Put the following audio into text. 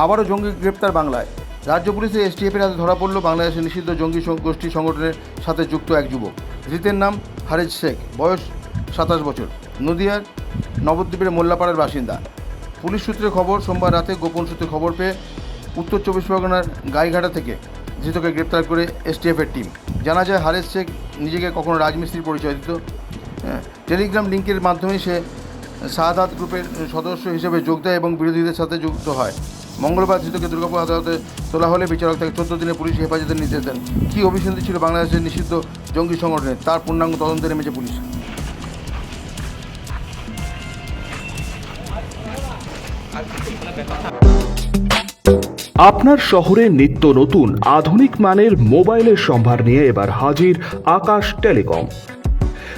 আবারও জঙ্গি গ্রেপ্তার বাংলায়। রাজ্য পুলিশে এসটিএফের হাতে ধরা পড়ল বাংলাদেশের নিষিদ্ধ জঙ্গি গোষ্ঠী সংগঠনের সাথে যুক্ত এক যুবক। ধৃতের নাম হারেজ শেখ বয়স সাতাশ বছর। নদিয়ার নবদ্বীপের মোল্লাপাড়ার বাসিন্দা। পুলিশ সূত্রে খবর সোমবার রাতে গোপন সূত্রে খবর পেয়ে উত্তর চব্বিশ পরগনার গাইঘাটা থেকে ধৃতকে গ্রেপ্তার করে এসটিএফের টিম। জানা যায় হারেজ শেখ নিজেকে কখনো রাজমিস্ত্রির পরিচয় দিত। হ্যাঁ, টেলিগ্রাম লিঙ্কের মাধ্যমে সে সাহাদাত গ্রুপের সদস্য হিসেবে যোগ দেয় এবং বিরোধীদের সাথে যুক্ত হয়। মঙ্গলবার ধৃতকে দুর্গাপুর আদালতে তোলা হলে বিচারক তাকে চোদ্দ দিনে পুলিশ হেফাজতের নির্দেশ দেন। কী অভিসন্ধি ছিল বাংলাদেশের নিষিদ্ধ জঙ্গি সংগঠনের? তার পূর্ণাঙ্গ তদন্তে নেমেছে পুলিশ। আপনার শহরে নিত্য নতুন আধুনিক মানের মোবাইলের সম্ভার নিয়ে এবার হাজির আকাশ টেলিকম।